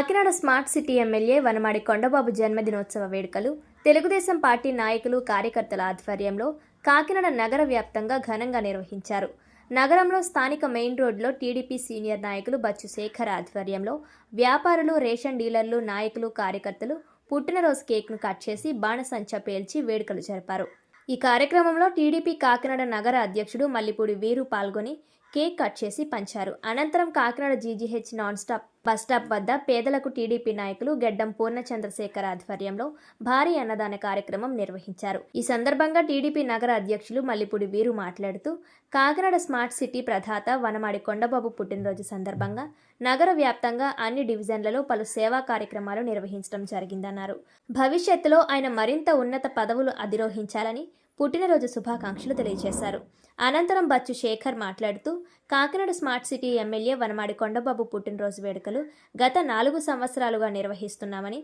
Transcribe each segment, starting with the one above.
Kakinada smart city MLA Vanamadi Kondababu జన్మదినోత్సవ వేడుకలు Telugu Desam party నాయకులు కార్యకర్తల ఆధ్వర్యంలో కాకినాడ నగర వ్యాప్తంగా ఘనంగా నిర్వహించారు. నగరంలో స్థానిక మెయిన్ రోడ్లో టీడీపీ సీనియర్ నాయకులు బచ్చు శేఖర్ ఆధ్వర్యంలో వ్యాపారులు రేషన్ డీలర్లు నాయకులు కార్యకర్తలు పుట్టినరోజు కేక్ను కట్ చేసి బాణసంచా పేల్చి వేడుకలు జరిపారు. ఈ కార్యక్రమంలో టీడీపీ కాకినాడ నగర అధ్యక్షుడు మల్లిపూడి వీరు పాల్గొని కేక్ కట్ చేసి పంచారు. అనంతరం Kakinada GGH non stop bus stop వద్ద పేదలకు టీడీపీ నాయకులు గెడ్డం పూర్ణచంద్రశేఖర్ ఆధ్వర్యంలో భారీ అన్నదాన కార్యక్రమం నిర్వహించారు. ఈ సందర్భంగా టీడీపీ నగర అధ్యక్షులు మల్లిపూడి వీరు మాట్లాడుతూ కాకినాడ స్మార్ట్ సిటీ ప్రధాత వనమాడి కొండబాబు పుట్టినరోజు సందర్భంగా నగర వ్యాప్తంగా అన్ని డివిజన్లలో పలు సేవా కార్యక్రమాలు నిర్వహించడం జరిగిందన్నారు. భవిష్యత్తులో ఆయన మరింత ఉన్నత పదవులు అధిరోహించాలని పుట్టినరోజు శుభాకాంక్షలు తెలియజేశారు. అనంతరం బచ్చు శేఖర్ మాట్లాడుతూ Kakinada smart city MLA Vanamadi Kondababu పుట్టినరోజు వేడుకలు గత నాలుగు సంవత్సరాలుగా నిర్వహిస్తున్నామని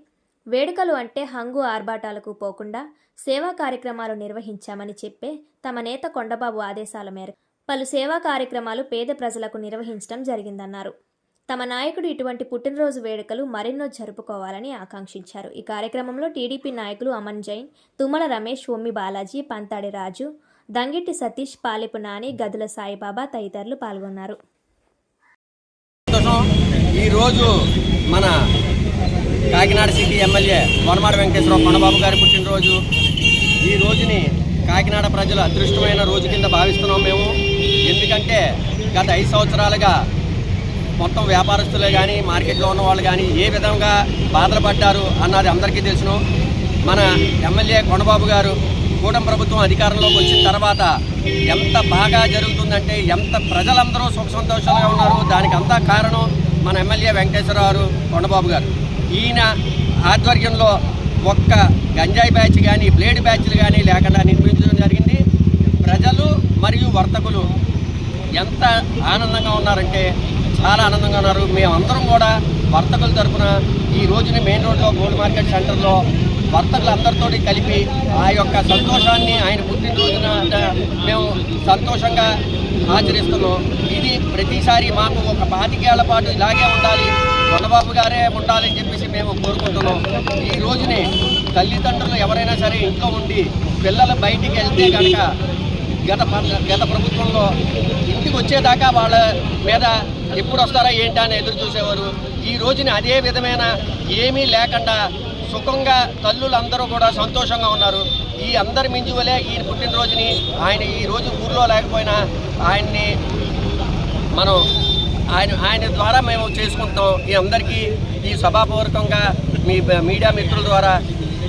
వేడుకలు అంటే హంగు ఆర్భాటాలకు పోకుండా సేవా కార్యక్రమాలు నిర్వహించామని చెప్పే తమ నేత కొండబాబు ఆదేశాల మేరకు పలు సేవా కార్యక్రమాలు పేద ప్రజలకు నిర్వహించడం జరిగిందన్నారు. తమ నాయకుడు ఇటువంటి పుట్టినరోజు వేడుకలు మరెన్నో జరుపుకోవాలని ఆకాంక్షించారు. ఈ కార్యక్రమంలో టీడీపీ నాయకులు అమన్ జైన్ తుమ్మల రమేష్ ఒమ్మి బాలాజీ పంతాడి రాజు దంగిట్టి సతీష్ పాలెపు నాని గదుల సాయిబాబా తదితరులు పాల్గొన్నారు. ఈరోజు మన కాకినాడ సిటీ ఎమ్మెల్యే వనమాడ వెంకటేశ్వరరావు కొండబాబు గారి పుట్టినరోజు. ఈ రోజుని కాకినాడ ప్రజల అదృష్టమైన రోజు కింద భావిస్తున్నాం మేము. ఎందుకంటే గత ఐదు సంవత్సరాలుగా మొత్తం వ్యాపారస్తులే కానీ మార్కెట్లో ఉన్న వాళ్ళు కానీ ఏ విధంగా బాధలు పడ్డారు అన్నది అందరికీ తెలుసును. మన ఎమ్మెల్యే కొండబాబు గారు కూటమి ప్రభుత్వం అధికారంలోకి వచ్చిన తర్వాత ఎంత బాగా జరుగుతుందంటే ఎంత ప్రజలందరూ సుఖ సంతోషాలుగా ఉన్నారు. దానికి అంతా కారణం మన ఎమ్మెల్యే వెంకటేశ్వరరావు కొండబాబు గారు. ఈయన ఆధ్వర్యంలో ఒక్క గంజాయి బ్యాచ్ కానీ బ్లేడ్ బ్యాచ్లు కానీ లేకుండా నిర్మించడం జరిగింది. ప్రజలు మరియు వర్తకులు ఎంత ఆనందంగా ఉన్నారంటే చాలా ఆనందంగా ఉన్నారు. మేమందరం కూడా వర్తకుల తరపున ఈ రోజుని మెయిన్ రోడ్లో గోల్డ్ మార్కెట్ సెంటర్లో వర్తకులందరితో కలిపి ఆ యొక్క సంతోషాన్ని ఆయన పుట్టినరోజున మేము సంతోషంగా ఆచరిస్తున్నాం. ఇది ప్రతిసారి మాకు ఒక పాతికేళ్ళ పాటు ఇలాగే ఉండాలి కొండబాబు గారే ఉండాలని చెప్పేసి మేము కోరుకుంటున్నాం. ఈ రోజుని తల్లిదండ్రులు ఎవరైనా సరే ఇంట్లో ఉండి పిల్లలు బయటికి వెళ్తే కనుక గత గత ప్రభుత్వంలో ఇంటికి వచ్చేదాకా వాళ్ళ మీద ఎప్పుడు వస్తారా ఏంటా అని ఎదురు చూసేవారు. ఈ రోజున అదే విధమైన ఏమీ లేకుండా సుఖంగా తల్లులందరూ కూడా సంతోషంగా ఉన్నారు. ఈ అందరి మించి వలె ఈ పుట్టినరోజుని ఆయన ఈ రోజు ఊర్లో లేకపోయినా ఆయన్ని మనం ఆయన ఆయన ద్వారా మేము చేసుకుంటాం ఈ అందరికీ ఈ సభాపూర్వకంగా మీ మీడియా మిత్రుల ద్వారా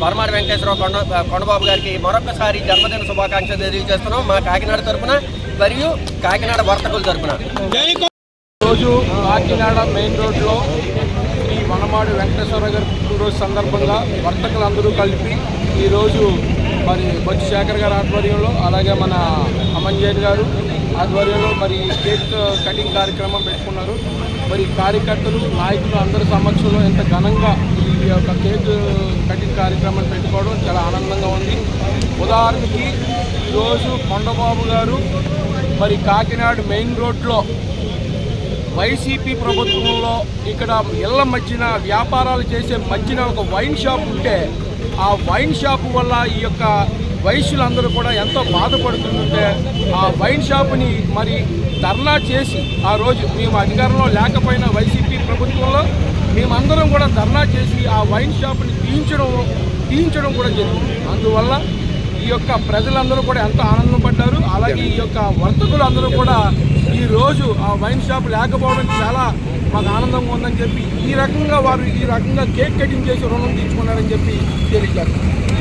పరమాడు వెంకటేశ్వరరావు కొండ కొండబాబు గారికి మరొకసారి జన్మదిన శుభాకాంక్షలు తెలియజేస్తున్నాం మా కాకినాడ తరపున మరియు కాకినాడ వర్తకుల తరఫున రోజు కాకినాడ మెయిన్ రోడ్లో శ్రీ వనమాడు వెంకటేశ్వర గారి పుట్టినరోజు సందర్భంగా వర్తకులందరూ కలిపి ఈరోజు మరి బొచ్చు శేఖర్ గారి ఆధ్వర్యంలో అలాగే మన అమన్ జైన్ గారు ఆధ్వర్యంలో మరి కేక్ కటింగ్ కార్యక్రమం పెట్టుకున్నారు. మరి కార్యకర్తలు నాయకులు అందరి సమక్షంలో ఎంత ఘనంగా ఈ యొక్క కేక్ కటింగ్ కార్యక్రమం పెట్టుకోవడం చాలా ఆనందంగా ఉంది. ఉదాహరణకి ఈరోజు కొండబాబు గారు మరి కాకినాడ మెయిన్ రోడ్లో వైసీపీ ప్రభుత్వంలో ఇక్కడ ఇళ్ళ మధ్యన వ్యాపారాలు చేసే మధ్యన ఒక వైన్ షాప్ ఉంటే ఆ వైన్ షాప్ వల్ల ఈ యొక్క వయసులందరూ కూడా ఎంతో బాధపడుతుంటే ఆ వైన్ షాపుని మరి ధర్నా చేసి ఆ రోజు మేము అధికారంలో లేకపోయినా వైసీపీ ప్రభుత్వంలో మేమందరం కూడా ధర్నా చేసి ఆ వైన్ షాప్ని తీయించడం తీయించడం కూడా జరిగింది. అందువల్ల ఈ యొక్క ప్రజలందరూ కూడా ఎంతో ఆనందం పడ్డారు. అలాగే ఈ యొక్క వర్తకులు అందరూ కూడా ఈ రోజు ఆ వైన్ షాప్ లేకపోవడం చాలా మాకు ఆనందంగా ఉందని చెప్పి ఈ రకంగా వారు ఈ రకంగా కేక్ కటింగ్ చేసి రుణం తీర్చుకున్నారని చెప్పి తెలియజేస్తారు